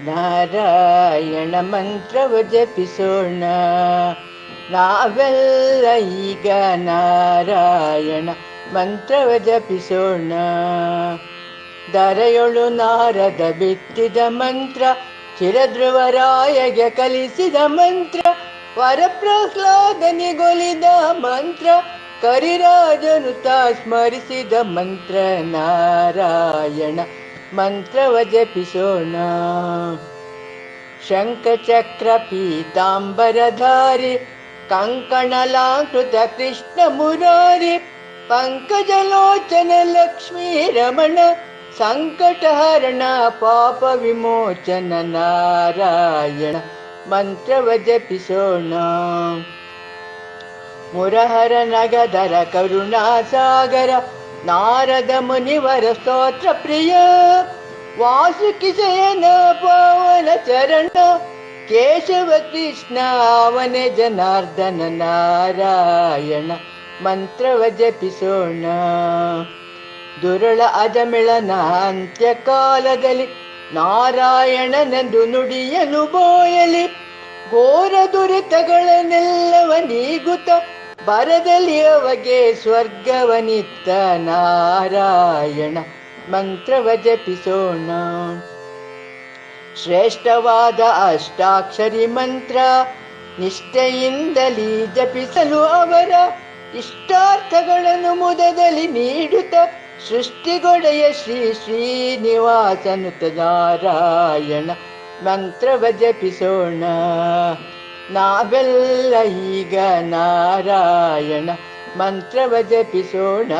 ನಾರಾಯಣ ಮಂತ್ರವ ಜಪಿಸೋಣ. ನಾವೆಲ್ಲ ಈಗ ನಾರಾಯಣ ಮಂತ್ರವ ಜಪಿಸೋಣ. ದರೆಯೊಳು ನಾರದ ಬಿತ್ತಿದ ಮಂತ್ರ, ಚಿರಧ್ರುವರಾಯಗೆ ಕಲಿಸಿದ ಮಂತ್ರ ವರಪ್ರಹ್ಲಾದನಿಗೊಲಿದ ಮಂತ್ರ, ಕರಿರಾಜನು ತಾ ಸ್ಮರಿಸಿದ ಮಂತ್ರ ನಾರಾಯಣ. मन्त्रवज पिसोणा शङ्खचक्रपीताम्बरधारि कङ्कणलाङ्कृतकृष्णमुरारि पङ्कजलोचन लक्ष्मीरमण सङ्कटहरणपापविमोचन नारायण मन्त्रवज मुरहर नगधर करुणासागर ನಾರದ ಮುನಿವರ ಸ್ತೋತ್ರ ಪ್ರಿಯ. ವಾಸುಕಿ ಶಯನ ಪಾವನ ಚರಣ. ಕೇಶವ ಕೃಷ್ಣ ಅವನ ಜನಾರ್ದನ ನಾರಾಯಣ. ಮಂತ್ರವ ಜಪಿಸೋಣ. ದುರುಳ ಅಜಮಿಳನ ಅಂತ್ಯಕಾಲದಲ್ಲಿ ನಾರಾಯಣನೆಂದು ನುಡಿಯನು ಬೋಯಲಿ. ಘೋರ ದುರಿತಗಳನ್ನೆಲ್ಲವ ನೀಗುತ್ತ ಬರದಲ್ಲಿ ಅವಗೆ ಸ್ವರ್ಗವನಿತ್ತ ನಾರಾಯಣ? ಮಂತ್ರವ ಜಪಿಸೋಣ. ಶ್ರೇಷ್ಠವಾದ ಅಷ್ಟಾಕ್ಷರಿ ಮಂತ್ರ ನಿಷ್ಠೆಯಿಂದಲೇ ಜಪಿಸಲು ಅವರ ಇಷ್ಟಾರ್ಥಗಳನ್ನು ಮುದದಲ್ಲಿ ನೀಡುತ್ತ ಸೃಷ್ಟಿಗೊಡೆಯ ಶ್ರೀ ಶ್ರೀನಿವಾಸನುತ ನಾರಾಯಣ. ಮಂತ್ರವ ಜಪಿಸೋಣ. ನಾವೆಲ್ಲ ಈಗ ನಾರಾಯಣ ಮಂತ್ರವ ಜಪಿಸೋಣ.